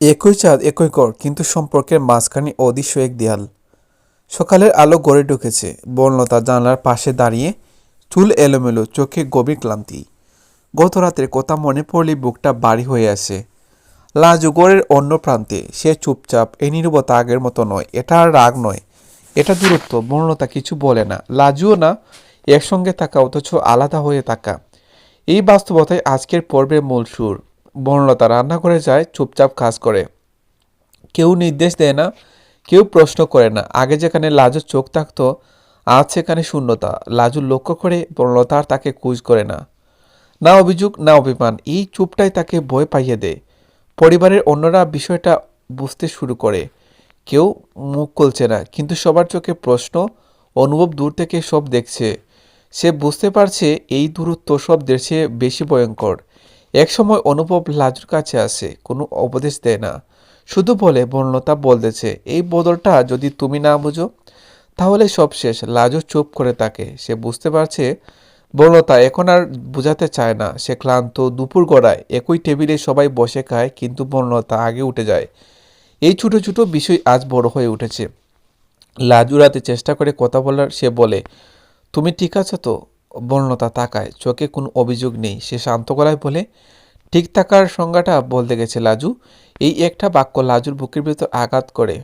একই চাঁদ, একই কর কিন্তু সম্পর্কের মাঝখানে অদৃশ্য এক দেয়াল। সকালের আলো গড়ে ঢুকেছে। বর্ণতা জানলার পাশে দাঁড়িয়ে চুল এলোমেলো, চোখে গভীর ক্লান্তি। গত রাতের কথা মনে পড়লে বুকটা বাড়ি হয়ে আসে। লাজু গড়ের অন্য প্রান্তে, সে চুপচাপ এই নিরবতা আগের মতো নয়, এটা আর রাগ নয়, এটা দূরত্ব, বর্ণতা কিছু বলে না। লাজুও না, একসঙ্গে থাকা, অথচ আলাদা হয়ে থাকা। এই বাস্তবতায় আজকের পর্বের মূল সুর। বর্ণতা রান্না করে যায়, চুপচাপ কাজ করে। কেউ নির্দেশ দেয় না, কেউ প্রশ্ন করে না। আগে যেখানে লাজুর চোখ থাকতো, আজ সেখানে শূন্যতা। লাজু লক্ষ্য করে বর্ণতা আর তাকে কুজ করে না। না অভিযোগ, না অভিমান, এই চুপটাই তাকে ভয় পাইয়ে দেয়। পরিবারের অন্যরা বিষয়টা বুঝতে শুরু করে। কেউ মুখ খুলছে না, কিন্তু সবার চোখে প্রশ্ন, অনুভব দূর থেকে সব দেখছে। সে বুঝতে পারছে এই দূরত্ব সব দেশে বেশি ভয়ঙ্কর। একসময় অনুভব লাজুর কাছে আসে, কোনো উপদেশ দেয় না। শুধু বলে, বর্ণতা বলতেছে, এই বদলটা যদি তুমি না বুঝো, তাহলে সব শেষ। লাজু চুপ করে থাকে। সে বুঝতে পারছে, বর্ণতা এখন আর বোঝাতে চায় না। সে ক্লান্ত, দুপুর গড়ায়, একই টেবিলে সবাই বসে খায়, কিন্তু বর্ণতা আগে উঠে যায়। এই ছোটো ছোটো বিষয় আজ বড় হয়ে উঠেছে। লাজু রাতে চেষ্টা করে কথা বলার সে বলে, তুমি ঠিক আছো তো? বর্ণতা তাকায়, চোখে কোনো অভিযোগ নেই। সে শান্ত গলায় বলে, ঠিক থাকার সংজ্ঞাটা বলতে গেছে লাজু। এই একটা বাক্য লাজুর বুকের ভিতর আঘাত করে।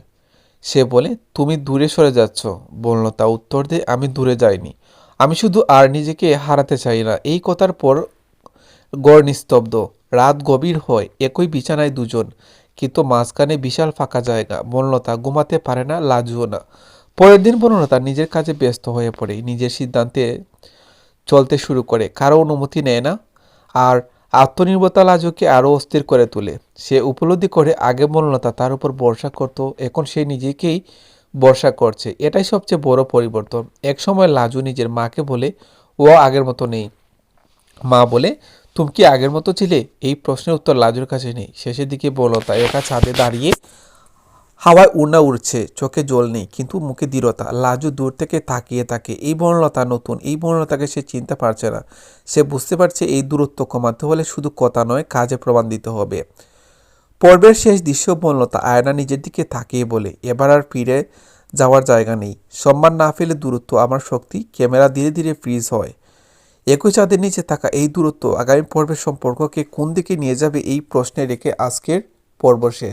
সে বলে, তুমি দূরে সরে যাচ্ছ। বর্ণতা উত্তর দিয়ে, আমি দূরে যাইনি। আমি শুধু আর নিজেকে হারাতে চাই না। এই কথার পর গড় নিস্তব্ধ। রাত গভীর হয়, একই বিছানায় দুজন, কিন্তু মাঝখানে বিশাল ফাঁকা জায়গা। বনলতা ঘুমাতে পারে না, লাজুও না। পরের দিন বনলতা নিজের কাজে ব্যস্ত হয়ে পড়ে। নিজের সিদ্ধান্তে চলতে শুরু করে, কারও অনুমতি নেয় না। আর আত্মনির্ভরতা লাজুকে আরও অস্থির করে তোলে। সে উপলব্ধি করে আগে বনলতা তার উপর ভরসা করত, এখন সে নিজেকেই ভরসা করছে। এটাই সবচেয়ে বড় পরিবর্তন। একসময় লাজু নিজের মাকে বলে, ও আগের মতো নেই। মা বলে, তুমি কি আগের মতো ছিলে? এই প্রশ্নের উত্তর লাজুর কাছে নেই। শেষের দিকে বলতা একা ছাদে দাঁড়িয়ে হাওয়ায় উড়না উড়ছে, চোখে জল নেই, কিন্তু মুখে দৃঢ়তা। লাজু দূর থেকে তাকিয়ে থাকে এই বর্ণলতা নতুন, এই বর্ণলতাকে সে চিনতে পারছে না। সে বুঝতে পারছে এই দূরত্ব কমাতে হলে শুধু কথা নয়, কাজে প্রমাণ দিতে হবে। পর্বের শেষ দৃশ্য বর্ণলতা আয়না নিজের দিকে তাকিয়ে বলে, এবার আর ফিরে যাওয়ার জায়গা নেই। সম্মান না ফেলে দূরত্ব আমার শক্তি, ক্যামেরা ধীরে ধীরে ফ্রিজ হয়। একই চাঁদের নিচে থাকা এই দূরত্ব আগামী পর্বের সম্পর্ককে কোন দিকে নিয়ে যাবে এই প্রশ্নে রেখে আজকের পর্ব শেষ।